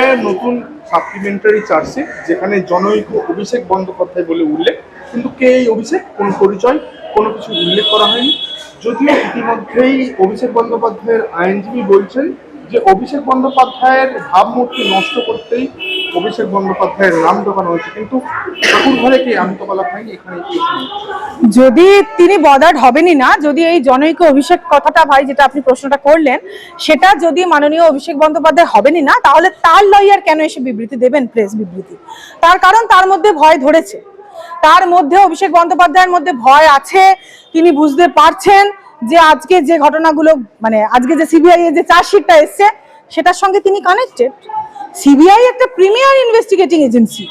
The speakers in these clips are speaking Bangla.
এর নতুন সাপ্লিমেন্টারি চার্জশিট যেখানে জনৈক অভিষেক বন্দ্যোপাধ্যায় বলে উল্লেখ, কিন্তু কে এই অভিষেক, কোন পরিচয়, কোনো কিছু উল্লেখ করা হয়নি? যদিও ইতিমধ্যেই অভিষেক বন্দ্যোপাধ্যায়ের আইনজীবী বলছেন যে অভিষেক বন্দ্যোপাধ্যায়ের ভাবমূর্তি নষ্ট করতেই অভিষেক বন্দ্যোপাধ্যায়ের নাম ঢোকানো হয়েছে। কিন্তু ঠাকুর ঘরে কে আমি তো বলা হয়নি এখানে যদি তিনি বদার্ড হবেনই না, যদি এই জনৈক অভিষেক কথাটা ভাই যেটা আপনি প্রশ্নটা করলেন, সেটা যদি মাননীয় অভিষেক বন্দ্যোপাধ্যায় হবেনই না, তাহলে তার লয়ার কেন এসে বিবৃতি দেবেন প্রেস বিবৃতি? তার কারণ তার মধ্যে ভয় ধরেছে। তার মধ্যে অভিষেক বন্দ্যোপাধ্যায়ের মধ্যে ভয় আছে, তিনি বুঝতে পারছেন যে আজকে যে ঘটনাগুলো মানে আজকে যে সিবিআই এর যে চার্জশিটটা এসছে, সেটার সঙ্গে তিনি কানেক্টেড সিবিআই একটা প্রিমিয়ার ইনভেস্টিগেটিং এজেন্সি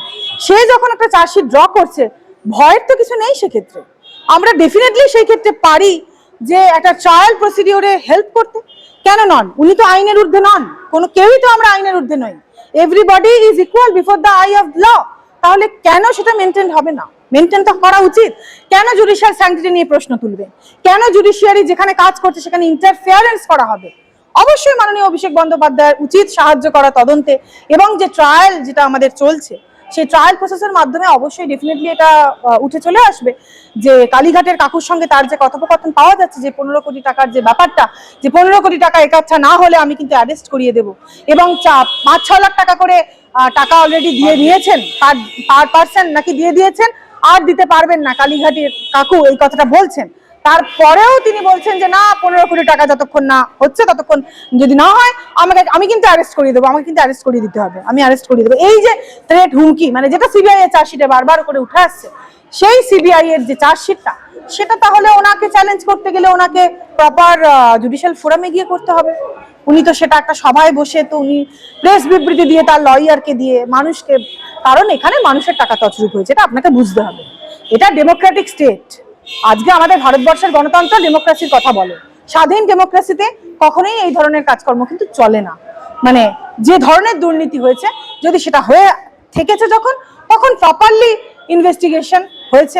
সে যখন একটা চার্জশিট ড্র করছে, ভয়ের তো কিছু নেই সেক্ষেত্রে। আমরা ডেফিনেটলি সেই ক্ষেত্রে পারি যে একটা ট্রায়াল প্রসিডিওরে হেল্প করতে। কেন নন? উনি তো আইনের ঊর্ধ্বে নন। কোনো কেউই তো আমরা আইনের ঊর্ধ্বে নই। Everybody is equal before the eye of law তাহলে কেন সেটা মেনটেন হবে না? মেনটেন তো করা উচিত। কেন জুডিশিয়াল স্যাংটিটি নিয়ে প্রশ্ন তুলবে? কেন জুডিশিয়ারি যেখানে কাজ করছে সেখানে ইন্টারফেয়ারেন্স করা হবে? অবশ্যই মাননীয় অভিষেক বন্দ্যোপাধ্যায়ের উচিত সাহায্য করা তদন্তে এবং যে ট্রায়াল যেটা আমাদের চলছে, সেই ট্রায়াল প্রসেসের মাধ্যমে অবশ্যই ডেফিনেটলি এটা উঠে চলে আসবে। যে কালীঘাটের কাকুর সঙ্গে তার যে কথোপকথন পাওয়া যাচ্ছে, যে পনেরো কোটি টাকার যে ব্যাপারটা, যে পনেরো কোটি টাকা একাচ্ছা না হলে আমি কিন্তু অ্যারেস্ট করিয়ে দেব। এবং পাঁচ ছ লাখ টাকা করে টাকা অলরেডি দিয়ে দিয়েছেন, পার পার পার্সন নাকি দিয়ে দিয়েছেন আর দিতে পারবেন না। কালীঘাটের কাকু এই কথাটা বলছেন। তারপরেও তিনি বলছেন যে, না, পনেরো কোটি টাকা যতক্ষণ না হচ্ছে, ততক্ষণ যদি না হয়, আমাকে, আমি কিন্তু অ্যারেস্ট করিয়ে দেবো, আমাকে কিন্তু অ্যারেস্ট করিয়ে দিতে হবে। আমি অ্যারেস্ট করিয়ে দেবো। এই যে থ্রেট হুমকি মানে যেটা সিবিআই এর চার্জশিটে বারবার করে উঠে আসছে, সেই সিবিআই এর যে চার্জশিটটা, সেটা তাহলে ওনাকে চ্যালেঞ্জ করতে গেলে ওনাকে প্রপার জুডিশিয়াল ফোরামে গিয়ে করতে হবে। উনি তো সেটা একটা সভায় বসে, তো উনি প্রেস বিবৃতি দিয়ে তার লয়ারকে দিয়ে, মানুষকে কারণ এখানে মানুষের টাকা তছরূপ হয়েছে এটা আপনাকে বুঝতে হবে। এটা ডেমোক্রেটিক স্টেট আজকে আমাদের ভারতবর্ষের গণতন্ত্র ডেমোক্রেসির কথা বলে। স্বাধীন ডেমোক্রেসিতে কখনোই এই ধরনের কাজকর্ম কিন্তু চলে না। মানে যে ধরনের দুর্নীতি হয়েছে যদি সেটা হয়ে থেকেছে যখন তখন প্রপারলি ইনভেস্টিগেশন হয়েছে।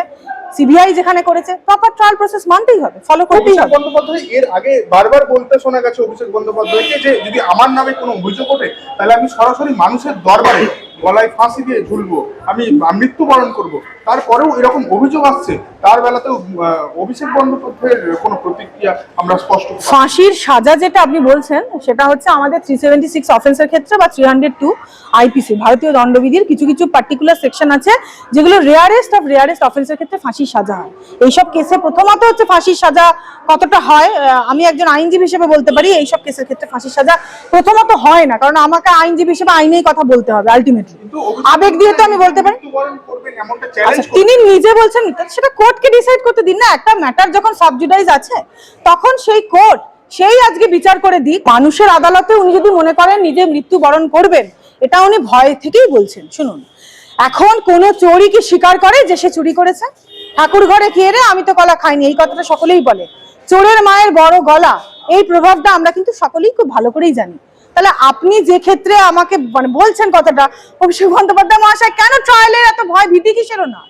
সিবিআই যেখানে করেছে প্রপার ট্রায়াল প্রসেস মানতেই হবে ফলো করতেই হবে। বন্দ্যোপাধ্যায় এর আগে বারবার বলতে শোনা গেছে অভিষেক বন্দ্যোপাধ্যায়কে যে যদি আমার নামে কোনো অভিযোগ ওঠে তাহলে আমি সরাসরি মানুষের দরবারে গলায় ফাঁসি দিয়ে ঝুলবো, আমি মৃত্যুবরণ করব। তারপরেও এরকম অভিযোগ আসছে, তার বেলাতেও অভিষেক বন্দ্যোপাধ্যায়ের কোনো প্রতিক্রিয়া আমরা স্পষ্ট ফাঁসির সাজা যেটা আপনি বলছেন, সেটা হচ্ছে আমাদের থ্রি সেভেন্টি সিক্স অফেন্সের ক্ষেত্রে বা থ্রি হান্ড্রেড টু আইপিসি ভারতীয় দণ্ডবিধির কিছু কিছু পার্টিকুলার সেকশন আছে, যেগুলো রেয়ারেস্ট অফ রেয়ারেস্ট অফেন্সের ক্ষেত্রে ফাঁসির সাজা হয়। এইসব কেসে প্রথমত হচ্ছে ফাঁসির সাজা কতটা হয় আমি একজন আইনজীবী হিসেবে বলতে পারি, এইসব কেসের ক্ষেত্রে ফাঁসির সাজা প্রথমত হয় না, কারণ আমাকে আইনজীবী হিসেবে আইনেই কথা বলতে হবে আলটিমেটলি আবেগ দিয়ে তো আমি বলতে পারি। আচ্ছা তিনি নিজে বলছেন সেটা কোর্টকে ডিসাইড করতে দিন না একটা ম্যাটার যখন সাবজুডাইজ আছে তখন সেই কোর্ট সেই আজকে বিচার করে দিক। মানুষের আদালতে উনি যদি মনে করেন নিজে মৃত্যুবরণ করবেন এটা উনি ভয় থেকেই বলছেন। শুনুন এখন কোন চোরই কি স্বীকার করে যে সে চুরি করেছে? ঠাকুর ঘরে খেয়ে রে? আমি তো কলা খাইনি এই কথাটা সকলেই বলে। চোরের মায়ের বড় গলা এই প্রভাবটা আমরা কিন্তু সকলেই খুব ভালো করেই জানি। তাহলে আপনি যে ক্ষেত্রে আমাকে মানে বলছেন কথাটা, অভিষেক বন্দ্যোপাধ্যায় মহাশয়, কেন ট্রায়ালের এত ভয়? ভীতি কিসেরও না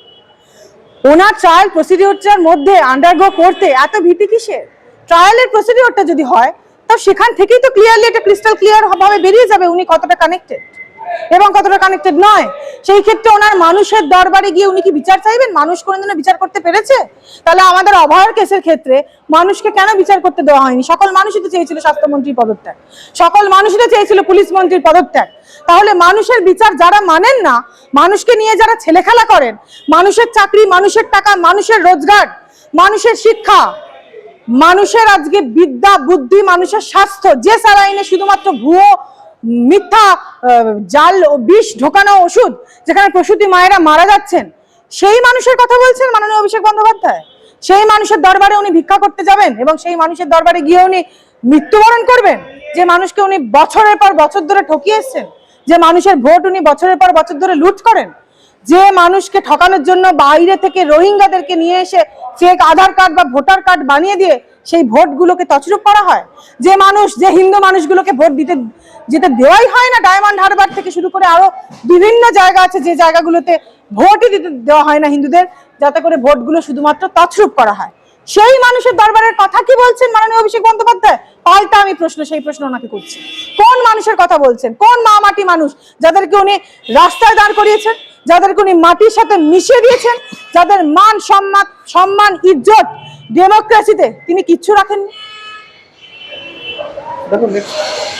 ওনার ট্রায়াল প্রসিডিওরটার মধ্যে আন্ডারগো করতে এত ভীতি কিসের? ট্রায়ালের প্রসিডিওরটা যদি হয়, তো সেখান থেকেই তো ক্লিয়ারলি এটা ক্রিস্টাল ক্লিয়ার ভাবে বেরিয়ে যাবে উনি কতটা কানেক্টেড এবং কতটা কানেক্টেড নয়, সেই ক্ষেত্রে ওনার মানুষের দরবারে গিয়ে উনি কি বিচার চাইবেন? মানুষ কোনোদিনও বিচার করতে পেরেছে? তাহলে আমাদের অভয়ের কেসের ক্ষেত্রে মানুষকে কেন বিচার করতে দেওয়া হয়নি? সকল মানুষই তো চেয়েছিল স্বাস্থ্যমন্ত্রীর পদত্যাগ। সকল মানুষই তো চেয়েছিল পুলিশ মন্ত্রীর পদত্যাগ। তাহলে মানুষের বিচার যারা মানেন না, মানুষকে নিয়ে যারা ছেলে খেলা করেন, মানুষের চাকরি, মানুষের টাকা, মানুষের রোজগার, মানুষের শিক্ষা, মানুষের আজকে বিদ্যা, বুদ্ধি, মানুষের স্বাস্থ্য, যে স্যালাইনে শুধুমাত্র ভুয়ো মিথ্যা জাল ও বিষ ঢোকানো ওষুধ যেখানে প্রসূতি মায়েরা মারা যাচ্ছেন, সেই মানুষের কথা বলছেন মাননীয় অভিষেক বন্দ্যোপাধ্যায়? সেই মানুষের দরবারে উনি ভিক্ষা করতে যাবেন এবং সেই মানুষের দরবারে গিয়ে উনি মৃত্যুবরণ করবেন? যে মানুষকে উনি বছরের পর বছর ধরে ঠকিয়ে এসছেন? যে মানুষের ভোট উনি বছরের পর বছর ধরে লুট করেন? যে মানুষকে ঠকানোর জন্য বাইরে থেকে রোহিঙ্গাদেরকে নিয়ে এসে ফেক আধার কার্ড বা ভোটার কার্ড বানিয়ে দিয়ে সেই ভোটগুলোকে তছরূপ করা হয়। যে মানুষ, যে হিন্দু মানুষগুলোকে ভোট দিতে, যেতে দেওয়াই হয় না ডায়মন্ড হারবার থেকে শুরু করে আরও বিভিন্ন জায়গা আছে, যে জায়গাগুলোতে ভোটই দিতে দেওয়া হয় না হিন্দুদের, যাতে করে ভোটগুলো শুধুমাত্র তছরূপ করা হয়। সেই মানুষের দরবারের কথা কি বলছেন মাননীয় অভিষেক বন্দ্যোপাধ্যায়? পাল্টা আমি প্রশ্ন, সেই প্রশ্ন ওনাকে করছি। কোন মানুষের কথা বলছেন? কোন মা মাটি মানুষ যাদেরকে উনি রাস্তায় দাঁড় করিয়েছেন, যাদেরকে উনি মাটির সাথে মিশিয়ে দিয়েছেন, যাদের মান সম্মান সম্মান, ইজ্জত ডেমোক্রেসিতে তিনি কিচ্ছু রাখেননি।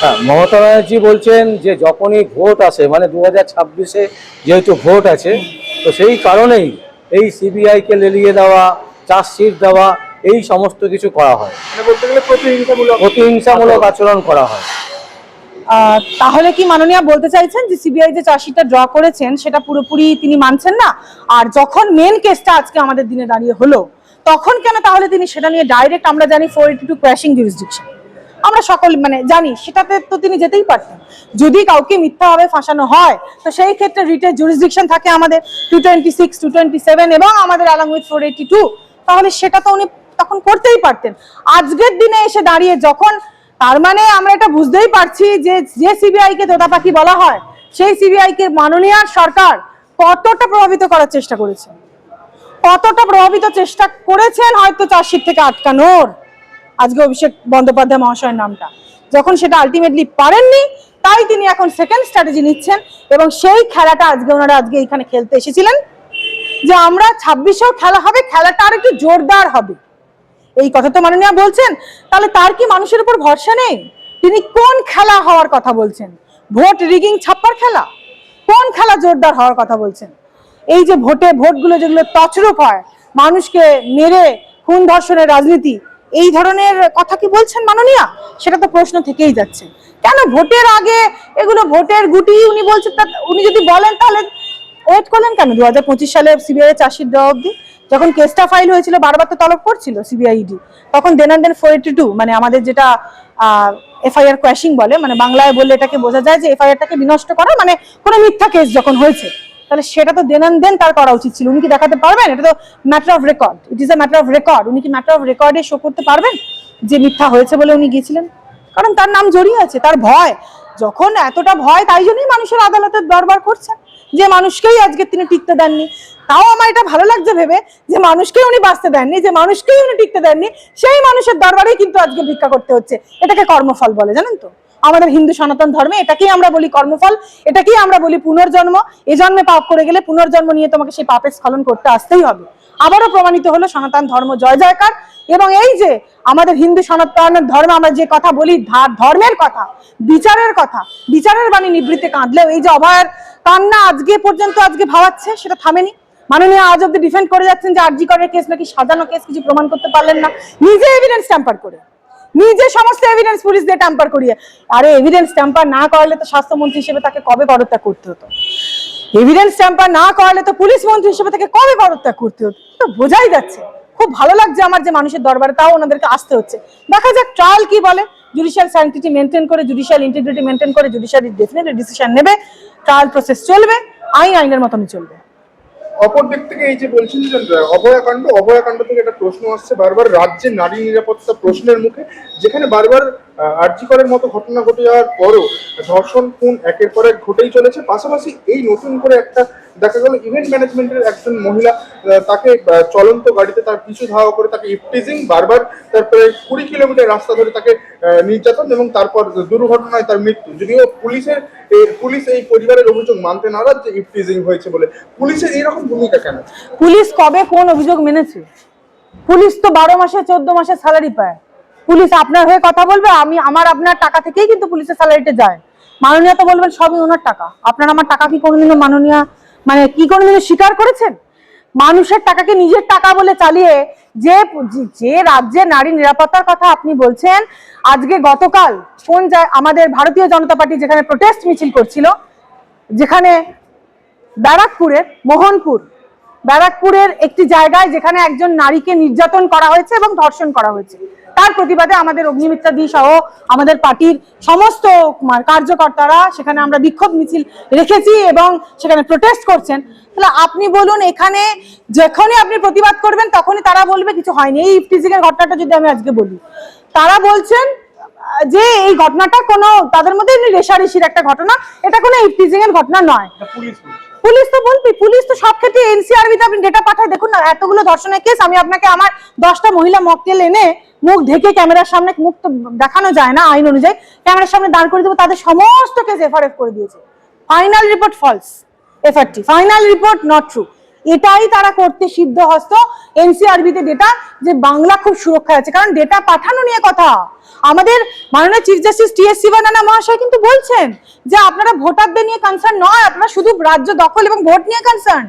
হ্যাঁ মমতা ব্যানার্জি বলছেন যে যখনই ভোট আসে মানে দু হাজার ছাব্বিশে যেহেতু ভোট আছে তো সেই কারণেই এই সিবিআইকে লেলিয়ে দেওয়া চার্জশিট দেওয়া এই সমস্ত কিছু করা হয়। মানে বলতে গেলে প্রতিহিংসামূলক প্রতিহিংসামূলক আচরণ করা হয়। তাহলে কি মাননীয় বলতে চাইছেন যে সিবিআই যে চার্জশিটটা ড্র করেছেন সেটা পুরোপুরি তিনি মানছেন না? আর যখন মেন কেসটা আজকে আমাদের দিনে দাঁড়িয়ে হলো তখন কেন তাহলে তিনি সেটা নিয়ে ডাইরেক্ট আমরা জানি ফোর টু ক্র্যাশিং জুরিসডিকশন আমরা সকল মানে জানি, সেটাতে তো তিনি যেতেই পারতেন। যদি কাউকে মিথ্যাভাবে ফাঁসানো হয়, তো সেই ক্ষেত্রে রিটের জুরিসডিকশন থাকে আমাদের two twenty six two twenty seven এবং আমাদের along with four eighty two তাহলে সেটা তো উনি তখন করতেই পারতেন। আজকের দিনে এসে দাঁড়িয়ে যখন, তার মানে আমরা এটা বুঝতেই পারছি যে যে সিবিআইকে তোতা পাখি বলা হয়, সেই সিবিআইকে মাননীয় সরকার কতটা প্রভাবিত করার চেষ্টা করেছে। কতটা প্রভাবিত চেষ্টা করেছেন হয়তো চার্জশিট থেকে আটকানোর? আজকে অভিষেক বন্দ্যোপাধ্যায় মহাশয়ের নামটা। যখন সেটা আলটিমেটলি পারেননি, তাই তিনি এখন সেকেন্ড স্ট্র্যাটেজি নিচ্ছেন এবং সেই খেলাটা আজকে ওনারা আজকে এখানে খেলতে এসেছিলেন। যে আমরা ছাব্বিশেও খেলা হবে, খেলাটা আর একটু জোরদার হবে। এই কথা তো মাননীয় বলছেন। তাহলে তার কি মানুষের উপর ভরসা নেই? তিনি কোন খেলা হওয়ার কথা বলছেন? ভোট রিগিং ছাপ্পার খেলা? কোন খেলা জোরদার হওয়ার কথা বলছেন? এই যে ভোটে ভোটগুলো যেগুলো তছরূপ হয়, মানুষকে মেরে, খুন ধর্ষণের রাজনীতি, এই ধরনের কথা কি বলছেন মাননীয়া? সেটা তো প্রশ্ন থেকেই যাচ্ছে। কেন ভোটের আগে এগুলো ভোটের গুটি উনি বলছেন উনি যদি বলেন তাহলে ওয়েট করলেন কেন? দু হাজার পঁচিশ সালে সিবিআই চাষির দেওয়া অব্দি যখন কেসটা ফাইল হয়েছিল, বারবার তো তলব করছিল সিবিআইডি তখন দেন দেন ফোর টু মানে আমাদের যেটা এফআইআর ক্র্যাশিং বলে মানে বাংলায় বললে এটাকে বোঝা যায় যে এফআইআরটাকে বিনষ্ট করা মানে কোনো মিথ্যা কেস যখন হয়েছে। তাহলে সেটা তো দেন দেন তার করা উচিত ছিল। উনি কি দেখাতে পারবেন? এটা তো matter of record it is a matter of record উনি কি ম্যাটার অফ রেকর্ডে শো করতে পারবেন যে মিথ্যা হয়েছে বলে উনি গিয়েছিলেন? কারণ তার নাম জড়িয়ে আছে, তার ভয়। যখন এতটা ভয়, তাই জন্যই মানুষের আদালতের দরবার করছেন যে মানুষকেই আজকে তিনি টিকতে দেননি। তাও আমার এটা ভালো লাগছে ভেবে যে মানুষকেই উনি বাঁচতে দেননি, যে মানুষকেই উনি টিকতে দেননি, সেই মানুষের দরবারেই কিন্তু আজকে ভিক্ষা করতে হচ্ছে। এটাকে কর্মফল বলে, জানেন তো? আমাদের হিন্দু সনাতন ধর্মে এটাকেই আমরা বলি কর্মফল, এটাকেই আমরা বলি পুনর্জন্ম। এ জন্মে পাপ করে গেলে পুনর্জন্ম নিয়ে তোমাকে সেই পাপের স্খলন করতে আসতেই হবে। আবারও প্রমাণিত হলো সনাতন ধর্ম জয় জয়কার এবং এই যে আমাদের হিন্দু সনাতন ধর্মে আমরা যে কথা বলি ধর্মের কথা, বিচারের কথা, বিচারের বাণী নিবৃত্তে কাঁদলেও এই যে অভয়ের কান্না আজকে পর্যন্ত আজকে ভাবাচ্ছে, সেটা থামেনি। মাননীয় আজ অব্দি ডিফেন্ড করে যাচ্ছেন যে আরজি করের কেস নাকি সাজানো কেস কিছু প্রমাণ করতে পারলেন না। নিজে এভিডেন্স ট্যাম্পার করে। নিজে সমস্ত এভিডেন্স পুলিশ দিয়ে ট্যাম্পার করিয়ে। আরে এভিডেন্স ট্যাম্পার না করলে তো স্বাস্থ্যমন্ত্রী হিসেবে তাকে কবে পদত্যাগ করতে হতো? এভিডেন্স ট্যাম্পার না করলে তো পুলিশ মন্ত্রী হিসেবে তাকে কবে পদত্যাগ করতে হতো? তো বোঝাই যাচ্ছে। খুব ভালো লাগছে আমার যে মানুষের দরবারে, তাও ওনাদেরকে আসতে হচ্ছে। দেখা যাক ট্রায়াল কি বলে। জুডিশিয়াল স্যানিটিটি মেনটেন করে জুডিশিয়াল ইন্টিগ্রিটি মেনটেন করে জুডিশিয়ারি ডেফিনেটলি ডিসিশন নেবে। ট্রায়াল প্রসেস চলবে, আইন আইনের মতনই চলবে। অপর দিক থেকে এই যে বলছেন যে অভয়াকাণ্ড অভয়াকাণ্ড থেকে একটা প্রশ্ন আসছে বারবার রাজ্যে নারী নিরাপত্তা প্রশ্নের মুখে, যেখানে বারবার আর্জিকরের মতো ঘটনা ঘটে যাওয়ার পরও ধর্ষণ, খুন একের পর এক ঘটেই চলেছে। পাশাপাশি এই নতুন করে একটা দেখা গেল ইভেন্ট ম্যানেজমেন্টের একজন মহিলা তাকে চলন্ত গাড়িতে তার পিছু ধাওয়া করে তাকে ইফটিজিং বারবার তারপরে কুড়ি কিলোমিটার রাস্তা ধরে তাকে নির্যাতন এবং তারপর দুর্ঘটনায় তার মৃত্যু। যদিও পুলিশের পুলিশ এই পরিবারের অভিযোগ মানতে নারাজ যে ইফটিজিং হয়েছে বলে। পুলিশের এইরকম ভূমিকা কেন? পুলিশ কবে কোন অভিযোগ মেনেছে? পুলিশ তো বারো মাসে, চোদ্দ মাসে স্যালারি পায়। পুলিশ আপনার হয়ে কথা বলবে, আমি আমার আপনার টাকা থেকেই কিন্তু পুলিশের স্যালারিতে যায়। মাননীয় তো বলবেন, সবই ওনার টাকা। আপনার আমার টাকা কি কোনোদিনও মাননীয় মানে কি কোনোদিনও স্বীকার করেছেন? মানুষের টাকাকে নিজের টাকা বলে চালিয়ে যে যে রাজ্যে নারী নিরাপত্তার কথা আপনি বলছেন, আজকে গতকাল কোন আমাদের ভারতীয় জনতা পার্টি যেখানে প্রোটেস্ট মিছিল করছিল, যেখানে ব্যারাকপুরের, মোহনপুর, ব্যারাকপুরের একটি জায়গায় যেখানে একজন নারীকে নির্যাতন করা হয়েছে এবং ধর্ষণ করা হয়েছে। তার প্রতিবাদে আমাদের অগ্নিমিত্রা দি সহ আমাদের পার্টির সমস্ত কার্যকর্তারা সেখানে আমরা বিক্ষোভ মিছিল রেখেছি এবং সেখানে প্রোটেস্ট করছেন। তাহলে আপনি বলুন, এখানে যখনই আপনি প্রতিবাদ করবেন, তখনই তারা বলবে, কিছু হয়নি। এই এর ঘটনাটা যদি আমি আজকে বলি, তারা বলছেন, যে এই ঘটনাটা কোনো, তাদের মধ্যে রেশারেশির একটা ঘটনা, এটা কোনো ইফটিজিং এর ঘটনা নয়। পুলিশ তো বলবি, পুলিশ তো সব ক্ষেত্রে এনসিআরবিতে আপনি ডেটা পাঠায়। দেখুন না, এতগুলো ধর্ষণের কেস আমি আপনাকে আমার দশটা মহিলা মকটেল এনে মুখ ঢেকে ক্যামেরার সামনে মুখ তো দেখানো যায় না আইন অনুযায়ী। ক্যামেরার সামনে দাঁড় করে দেবো, তাদের সমস্ত কেস এফআরএফ করে দিয়েছে। Final report false FRT final report not true এটাই তারা করতে সিদ্ধ হস্ত এনসিআরবিতে ডেটা যে বাংলা খুব সুরক্ষা আছে। কারণ ডেটা পাঠানো নিয়ে কথা। আমাদের মাননীয় chief justice T S Sivagnanam মহাশয় কিন্তু বলছেন যে আপনারা ভোটারদের নিয়ে কনসার্ন নয়, আপনারা শুধু রাজ্য দখল এবং ভোট নিয়ে কনসার্ন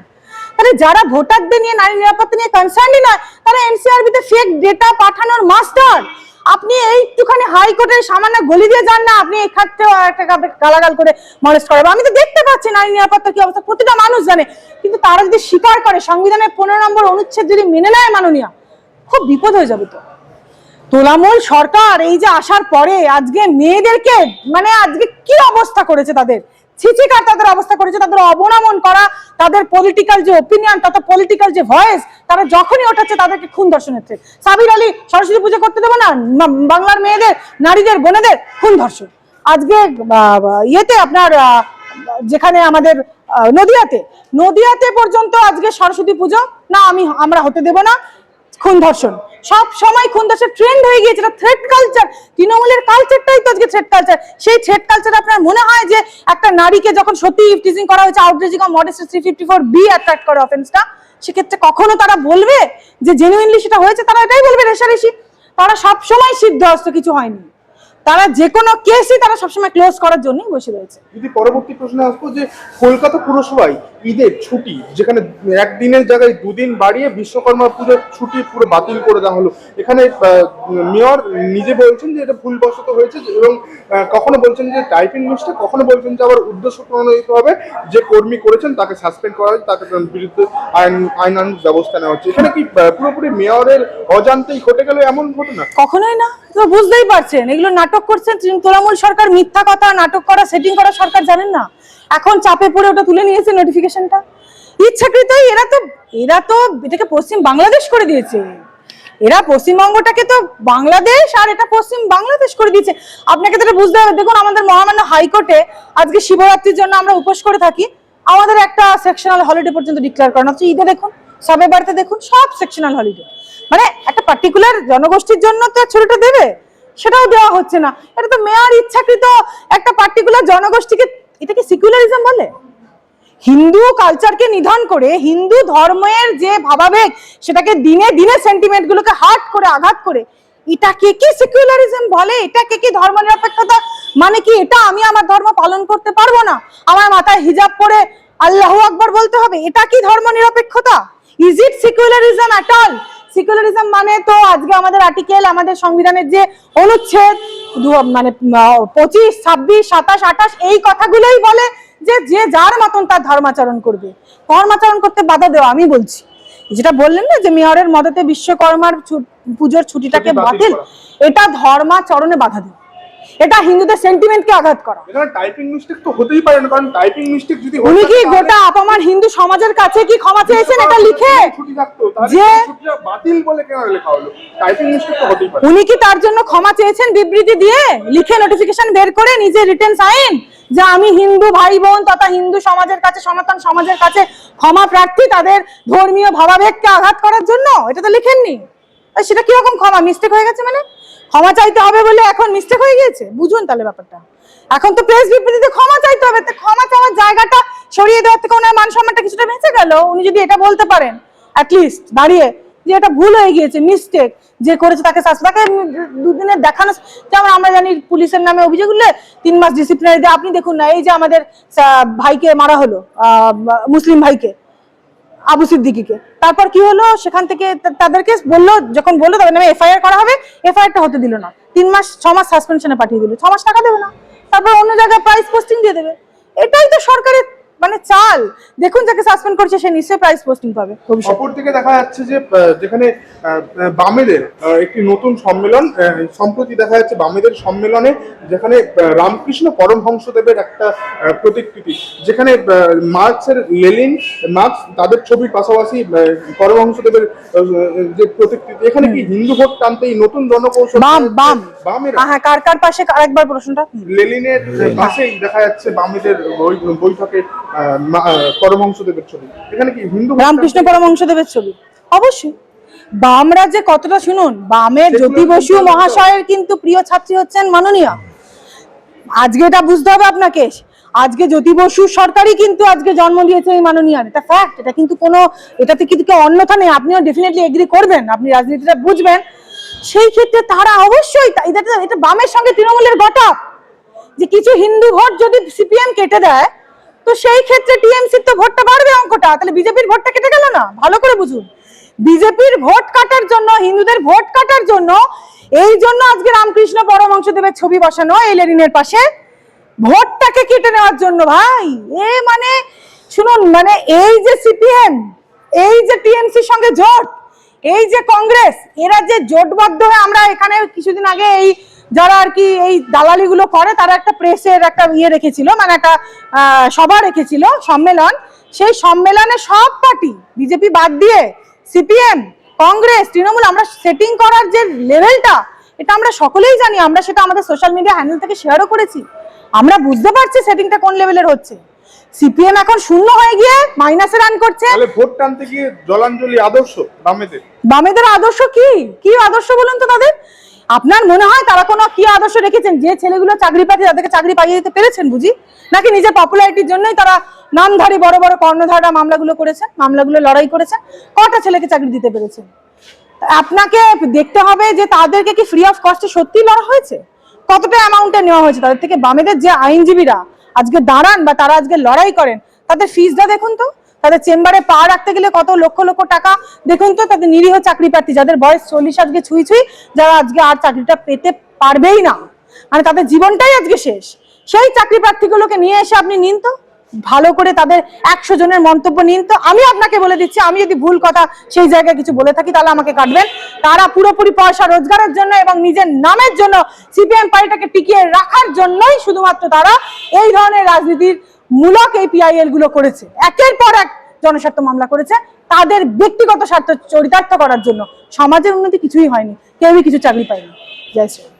তাহলে যারা ভোটারদের নিয়ে নারী নিরাপত্তা নিয়ে কনসার্নই নয়, তারা এনসিআরবিতে ফেক ডেটা পাঠানোর মাস্টার আপনি এইটুখানি হাইকোর্টের সামান্য গলি দিয়ে যান না, আপনি এই ক্ষেত্রেও একটা গালাগাল করে মানুষ করাবে আমি তো দেখতে পাচ্ছি নারী নিরাপত্তার কি অবস্থা, প্রতিটা মানুষ জানে। কিন্তু তারা যদি স্বীকার করে, সংবিধানের পনেরো নম্বর অনুচ্ছেদ যদি মেনে নেয় মাননীয়, খুব বিপদ হয়ে যাবে তো। তোলামূল সরকার এই যে আসার পরে আজকে মেয়েদেরকে মানে আজকে কি অবস্থা করেছে তাদের? ছিচিকার তাদের অবস্থা করেছে, তাদের অবনমন করা, তাদের পলিটিক্যাল যে ওপিনিয়ন তত পলিটিক্যাল যে ভয়েস তারা যখনই ওঠাচ্ছে তাদেরকে খুন ধর্ষণ হচ্ছে সাবির আলী সরস্বতী পুজো করতে দেবো না? বাংলার মেয়েদের, নারীদের, বোনেদের খুন ধর্ষণ। আজকে ইয়েতে আপনার যেখানে আমাদের নদিয়াতে নদিয়াতে পর্যন্ত আজকে সরস্বতী পুজো, না, আমি, আমরা হতে দেব না। খুন ধর্ষণ। সব সময় খুন ধর্ষণ ট্রেন্ড হয়ে গিয়েছে, এটা থ্রেড কালচার তৃণমূলের কালচারটাই তো আজকে থ্রেড কালচার সেই থ্রেড কালচার আপনার মনে হয় যে একটা নারীকে যখন সত্যি টিচিং করা হয়েছে outraging of modest three fifty four B attract করে অফেন্সটা সেক্ষেত্রে কখনো তারা বলবে যে জেনুইনলি সেটা হয়েছে? তারা এটাই বলবে রেশারেশি তারা সব সময় সিদ্ধহস্ত কিছু হয়নি। তারা যে কোনো কেসই তারা সবসময় ক্লোজ করার জন্যই বসে রয়েছে। যদি পরবর্তী প্রশ্নে আসব যে কলকাতা পুরসভায় ঈদের ছুটি, যেখানে একদিনের জায়গায় দুদিন বাড়িয়ে বিশ্বকর্মা পুজোর ছুটি পুরো বাতিল করে দেওয়া হলো। এখানে মেয়র নিজে বলছেন যে এটা ভুলবশত হয়েছে এবং কখনো বলছেন যে টাইপিং মিস্টেক কখনো বলছেন যে আবার উদ্দেশ্য প্রণোদিত হবে। যে কর্মী করেছেন তাকে সাসপেন্ড করা হয়েছে, তাকে বিরুদ্ধে আইন আইনান ব্যবস্থা নেওয়া হচ্ছে। এখানে কি পুরোপুরি মেয়রের অজান্তেই ঘটে গেল এমন ঘটনা? কখনোই না, তো বুঝতেই পারছেন, এগুলো নাটক করছেন তৃণ- তৃণমূল সরকার, মিথ্যা কথা, নাটক করা সেটিং করা সরকার জানেন না। এখন চাপে পড়ে ওটা তুলে নিয়েছে নোটিফিকেশনটা ইচ্ছাকৃতই এরা তো এরা তো এটাকে পশ্চিম বাংলাদেশ করে দিয়েছে। এরা পশ্চিমবঙ্গটাকে তো বাংলাদেশ আর এটা পশ্চিম বাংলাদেশ করে দিয়েছে। আপনাকে তো বুঝতে হবে। দেখুন, আমাদের মহামান্য হাইকোর্টে আজকে শিবরাত্রির জন্য আমরা উপোস করে থাকি। আমাদের একটা সেকশনাল হলিডে পর্যন্ত ডিক্লেয়ার করানো হচ্ছে। ঈদে দেখুন, সবে বাড়িতে দেখুন, সব সেকশনাল হলিডে মানে একটা পার্টিকুলার জনগোষ্ঠীর জন্য তো ছুটিটা দেবে, সেটাও দেওয়া হচ্ছে না। এটা তো মেয়ার ইচ্ছাকৃত একটা পার্টিকুলার জনগোষ্ঠীকে এটা কি সিকুলারিজম বলে হিন্দু কালচারকে নিধন করে হিন্দু ধর্মের যে ভাবাবেগ, সেটাকে দিনে দিনে সেন্টিমেন্ট গুলোকে হার্ট করে, আঘাত করে এটা কে কি সেকুলারিজম বলে? এটাকে কি ধর্ম নিরপেক্ষতা? মানে কি এটা আমি আমার ধর্ম পালন করতে পারব না? আমার মাথায় হিজাব পরে আল্লাহ আকবর বলতে হবে? এটা কি ধর্ম নিরপেক্ষতা? Is it secularism at all secularism মানে তো আজকে আমাদের আর্টিকেল আমাদের সংবিধানের যে অনুচ্ছেদ মানে পঁচিশ ছাব্বিশ সাতাশ আঠাশ এই কথাগুলোই বলে যে যে যার মতন তার ধর্মাচরণ করবে। ধর্মাচরণ করতে বাধা দেওয়া আমি বলছি। যেটা বললেন না যে মেয়রের মদতে বিশ্বকর্মার পুজোর ছুটিটাকে ছুটি বাতিল বাতিল এটা ধর্মাচরণে বাধা দেওয়া। এটা হিন্দুদের সেন্টিমেন্টকে আঘাত করা। এখানে টাইপিং মিস্টেক তো হতেই পারে না কারণ টাইপিং মিস্টেক যদি উনি কি গোটা আপামার হিন্দু সমাজের কাছে কি ক্ষমা চেয়েছেন এটা লিখে? ছুটি থাকতো যে- বাতিল বলে কেন লেখা হলো? টাইপিং মিস্টেক তো হতেই পারে। উনি কি তার জন্য ক্ষমা চেয়েছেন বিবৃতি দিয়ে? লিখে নোটিফিকেশন বের করে নিজে রিটেন সাইন যে আমি হিন্দু ভাই বোন তথা হিন্দু সমাজের কাছে সনাতন সমাজের কাছে ক্ষমা প্রার্থী তাদের ধর্মীয় ভাবাবেগকে আঘাত করার জন্য? এটা তো লিখেননি। সেটা কীরকম ক্ষমা? মিস্টেক হয়ে গেছে মানে? ক্ষমা চাইতে হবে বলে এখন মিস্টেক হয়ে গিয়েছে? বুঝুন তাহলে ব্যাপারটা। এখন তো প্রেস বিবৃতিতে ক্ষমা চাইতে হবে। তো ক্ষমা চাওয়ার জায়গাটা সরিয়ে দেওয়ার থেকে ওনার মান সম্মানটা কিছুটা বেঁচে গেল। উনি যদি এটা বলতে পারেন অ্যাটলিস্ট দাঁড়িয়ে যে এটা ভুল হয়ে গিয়েছে মিস্টেক যে করেছে তাকে শাস্তি। তাকে দুদিনের দেখানো যেমন আমরা জানি পুলিশের নামে অভিযোগ উঠলে তিন মাস ডিসিপ্লিনারি দিয়ে আপনি দেখুন না, এই যে আমাদের ভাইকে মারা হলো মুসলিম ভাইকে। আবু সিদ্দিকিকে। তারপর কি হলো? সেখান থেকে তাদেরকে বলল, যখন বলল তাদের নামে এফআইআর করা হবে, এফআইআরটা হতে দিল না। তিন মাস, ছ মাস সাসপেনশনে পাঠিয়ে দিল। ছ মাস টাকা দেবে না। তারপর অন্য জায়গায় প্রাইস পোস্টিং দিয়ে দেবে। এটাই তো সরকারের মানে চাল। দেখুন যাকে সাসপেন্ড করছে সে নিশ্চয়ই প্রাইস পোস্টিং পাবে ভবিষ্যতে। অপর দিকে দেখা যাচ্ছে যে যেখানে বামেদের একটি নতুন সম্মেলন সম্প্রতি দেখা যাচ্ছে বামেদের সম্মেলনে যেখানে রামকৃষ্ণ পরমহংসদেবের একটা প্রতিকৃতি যেখানে মার্কসের লেলিন মার্কস তাদের ছবির পাশাপাশি পরমহংসদেবের যে প্রতিকৃতি এখানে কি হিন্দু ভোট টানতে এই নতুন জনকৌশল বাম বাম। বামেরা? হ্যাঁ কার কার পাশে আরেকবার প্রশ্নটা। লেলিনের পাশেই দেখা যাচ্ছে বামেদের বৈঠকে পরমহংসদেবের ছবি। এখানে কি হিন্দু রামকৃষ্ণ পরমহংসদেবের ছবি। অবশ্যই। বামরা যে কতটা শুনুন বামের জ্যোতি বসু মহাশয়ের কিন্তু প্রিয় ছাত্রী হচ্ছেন মাননীয়া। আজকে এটা বুঝতে হবে আপনাকে। আজকে জ্যোতি বসু সরকারই কিন্তু আজকে জন্ম দিয়েছে এই মাননীয়ার। এটা ফ্যাক্ট এটা কিন্তু কোনো এটাতে কিন্তু কেউ অন্যথা নেই। আপনিও ডেফিনেটলি এগ্রি করবেন আপনি রাজনীতিটা বুঝবেন। সেই ক্ষেত্রে তারা অবশ্যই এটা এটা বামের সঙ্গে তৃণমূলের গটা যে কিছু হিন্দু ভোট যদি সিপিএম কেটে দেয় তো সেই ক্ষেত্রে টিএমসির তো ভোটটা বাড়বে অঙ্কটা। তাহলে বিজেপির ভোটটা কেটে গেল না? ভালো করে বুঝুন। বিজেপির ভোট কাটার জন্য, হিন্দুদের ভোট কাটার জন্য, এই জন্য আজকে রামকৃষ্ণ পরমহংসদেবের ছবি বসানো এই লেনিনের পাশে। ভোটটাকে কেটে নেওয়ার জন্য ভাই, এ মানে শুনুন মানে এই যে সিপিএম, এই যে টিএমসির সঙ্গে জোট, এই যে কংগ্রেস, এরা যে জোটবদ্ধ হয়ে আমরা এখানে কিছুদিন আগে এই যারা আর কি এই দালালিগুলো করে তারা একটা প্রেসের একটা ইয়ে রেখেছিল মানে একটা সভা রেখেছিল সম্মেলন। সেই সম্মেলনে সব পার্টি বিজেপি বাদ দিয়ে সিপিএম কংগ্রেস তৃণমূল আমরা সেটিং করার যে লেভেলটা এটা আমরা সকলেই জানি আমরা সেটা আমাদের সোশ্যাল মিডিয়া হ্যান্ডেল থেকে শেয়ারও করেছি। আমরা বুঝতে পারছি সেটিংটা কোন লেভেলের হচ্ছে। সিপিএম এখন শূন্য হয়ে গিয়ে মাইনাসে রান করছে। তাহলে ভোট টানতে গিয়ে জলাঞ্জলি আদর্শ বামেদের? বামেদের আদর্শ কি? কি আদর্শ বলুন তো তাদের? আপনার মনে হয় তারা কোনো কি আদর্শ রেখেছেন? যে ছেলেগুলো চাকরি পাচ্ছে তাদেরকে চাকরি পাইয়ে দিতে পেরেছেন বুঝি? নাকি নিজের পপুলারিটির জন্যই তারা নামধারী বড় বড় কর্ণধারা মামলাগুলো করেছেন, মামলাগুলো লড়াই করেছেন, কটা ছেলেকে চাকরি দিতে পেরেছেন? আপনাকে দেখতে হবে যে তাদেরকে কি ফ্রি অফ কস্টে সত্যি লড়া হয়েছে? কতটা অ্যামাউন্টে নেওয়া হয়েছে? তাদের থেকে বামেদের যে আইনজীবীরা আজকে দাঁড়ান বা তারা আজকে লড়াই করেন, তাদের ফিজটা দেখুন তো। তাদের চেম্বারে পা রাখতে গেলে কত লক্ষ লক্ষ টাকা? দেখুন তো, তাদের নিরীহ চাকরি প্রার্থী, যাদের বয়স চল্লিশ আজকে ছুঁই ছুঁই, যারা আজকে আর চাকরিটা পেতে পারবেই না। মানে তাদের জীবনটাই আজকে শেষ। সেই চাকরি প্রার্থীগুলোকে নিয়ে এসে আপনি নিন তো। ভালো করে তাদের একশো জনের মন্তব্য নিন তো। আমি আপনাকে বলে দিচ্ছি, আমি যদি ভুল কথা সেই জায়গায় কিছু বলে থাকি, তাহলে আমাকে কাটবেন। তারা পুরোপুরি পয়সা রোজগারের জন্য এবং নিজের নামের জন্য সিপিএম পার্টিটাকে টিকিয়ে রাখার জন্যই শুধুমাত্র তারা এই ধরনের রাজনীতির মূলক এই পিআইএলগুলো করেছে। একের পর এক জনস্বার্থ মামলা করেছে। তাদের ব্যক্তিগত স্বার্থ চরিতার্থ করার জন্য সমাজের উন্নতি কিছুই হয়নি। কেউই কিছু চাকরি পায়নি। জয় শ্রী।